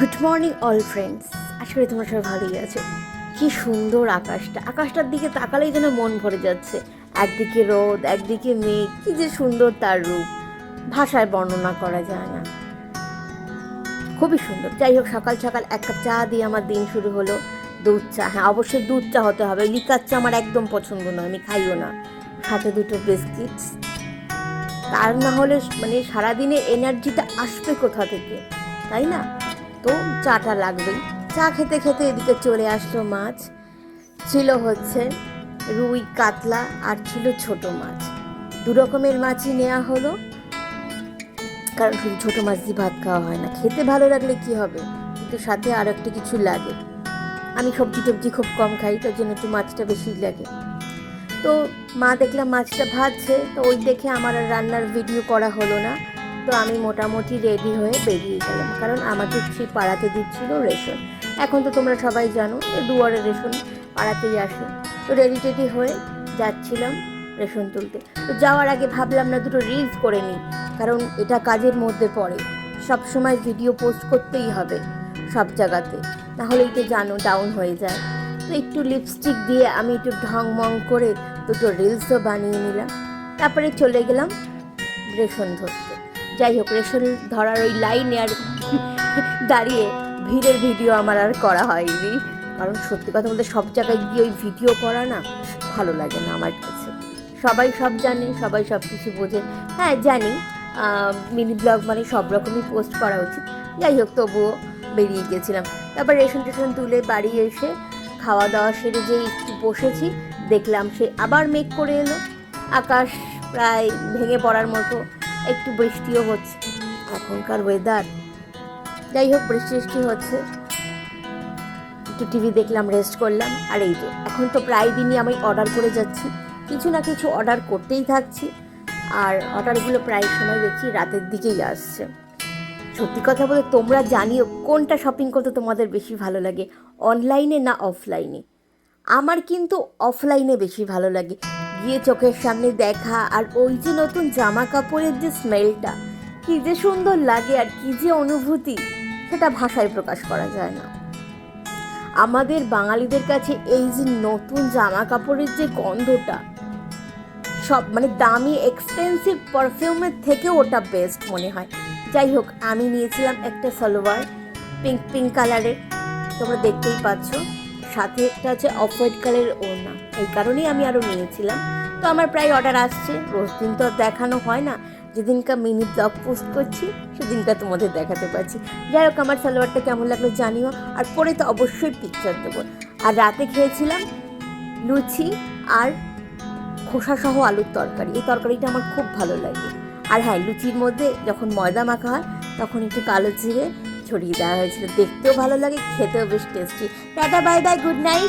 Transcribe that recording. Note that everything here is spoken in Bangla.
গুড মর্নিং অল ফ্রেন্ডস আশা করি তোমরা সবাই ভালোই আছো। কি সুন্দর আকাশটা। আকাশটার দিকে তাকালেই যেন মন ভরে যাচ্ছে। একদিকে রোদ, একদিকে মেঘ, কি যে সুন্দর তার রূপ। ভাষায় বর্ণনা করা যায় না। খুবই সুন্দর। যাই হোক, সকাল সকাল এক কাপ চা দিয়ে আমার দিন শুরু হলো। দুধ চা। হ্যাঁ অবশ্যই দুধ চা হতে হবে। লিকার চা আমার একদম পছন্দ নয়, আমি খাইও না। সাথে দুটো বিস্কিটস। তার না হলে মানে সারাদিনে এনার্জিটা আসবে কোথা থেকে? তাই না? তো চাটা লাগবেই। চা খেতে খেতে এদিকে চলে আসলো মাছ। ছিল হচ্ছে রুই, কাতলা আর ছিল ছোট মাছ। দু রকমের মাছই নেওয়া হলো। কারণ শুধু ছোটো মাছ দিয়ে ভাত খাওয়া হয় না। খেতে ভালো লাগলে কি হবে? কিন্তু সাথে আর একটা কিছু লাগে। আমি সবজি টবজি খুব কম খাই, তার জন্য একটু মাছটা বেশি লাগে। তো মা দেখলাম মাছটা ভাজছে, তো ওই দেখে আমার আর রান্নার ভিডিও করা হলো না। তো আমি মোটামুটি রেডি হয়ে বেরিয়ে গেলাম। কারণ আমাকে সেই পাড়াতে দিচ্ছিল রেশন। এখন তো তোমরা সবাই জানো যে দুয়ারে রেশন পাড়াতেই আসে। তো রেডি টেডি হয়ে যাচ্ছিলাম রেশন তুলতে। তো যাওয়ার আগে ভাবলাম না দুটো রিলস করে নিই। কারণ এটা কাজের মধ্যে পড়ে। সব সময় ভিডিও পোস্ট করতেই হবে সব জায়গাতে। নাহলেই তো জানো ডাউন হয়ে যায়। তো একটু লিপস্টিক দিয়ে আমি একটু ঢং মং করে দুটো রিলসও বানিয়ে নিলাম। তারপরে চলে গেলাম রেশন ধরতে। যাই হোক, রেশন ধরার ওই লাইনে আর দাঁড়িয়ে ভিড়ের ভিডিও আমার আর করা হয়নি। কারণ সত্যি কথা বলতে সব জায়গায় গিয়ে ওই ভিডিও করা না ভালো লাগে না আমার কাছে। সবাই সব জানে, সবাই সব কিছু বোঝে। হ্যাঁ জানি মিনি ব্লগ মানে সব রকমই পোস্ট করা উচিত। যাই হোক, তবুও বেরিয়ে গেছিলাম। তারপর রেশন টেশন তুলে বাড়ি এসে খাওয়া দাওয়া সেরে যে একটু বসেছি, দেখলাম সে আবার মেঘ করে এলো। আকাশ প্রায় ভেঙে পড়ার মতো একটু বৃষ্টিও হচ্ছে। এখনকার ওয়েদার যাই হোক বৃষ্টি বৃষ্টি হচ্ছে। একটু টিভি দেখলাম রেস্ট করলাম, আর এই যে, এখন তো প্রায় দিনই আমি অর্ডার করে যাচ্ছি। কিছু না কিছু অর্ডার করতেই থাকছি, আর অর্ডারগুলো প্রায় সময় দেখছি, রাতের দিকেই আসছে। সত্যি কথা বলে তোমরা জানিও কোনটা শপিং করতে তোমাদের বেশি ভালো লাগে অনলাইনে না অফলাইনে আমার কিন্তু অফলাইনে বেশি ভালো লাগে। গিয়ে চোখের সামনে দেখা আর ওই যে নতুন জামা কাপড়ের যে স্মেলটা কি যে সুন্দর লাগে আর কি যে অনুভূতি, সেটা ভাষায় প্রকাশ করা যায় না। আমাদের বাঙালিদের কাছে এই যে নতুন জামা কাপড়ের যে গন্ধটা, সব মানে দামি এক্সপেন্সিভ পারফিউমের থেকেও ওটা বেস্ট মনে হয়। যাই হোক, আমি নিয়েছিলাম একটা সালোয়ার পিঙ্ক পিঙ্ক কালারের তোমরা দেখতেই পাচ্ছ। সাথে একটা আছে অফ হোয়াইট কালারের ওড়না। এই কারণেই আমি আরও নিয়েছিলাম। তো আমার প্রায় অর্ডার আসছে। রোজ দিন তো আর দেখানো হয় না। যেদিনকা মিনি ব্লগ পোস্ট করছি, সেদিনকা তোমাদের দেখাতে পারছি। যাই হোক, আমার সালোয়ারটা কেমন লাগল জানিও। আর পরে তো অবশ্যই পিকচার দেবো। আর রাতে খেয়েছিলাম লুচি আর খোসাসহ আলুর তরকারি। এই তরকারিটা আমার খুব ভালো লাগে। আর হ্যাঁ লুচির মধ্যে যখন ময়দা মাখা হয়, তখন একটু কালো জিরে ছড়িয়ে দেওয়া হয়েছিল। দেখতেও ভালো লাগে খেতেও বেশ tasty tata bye bye good night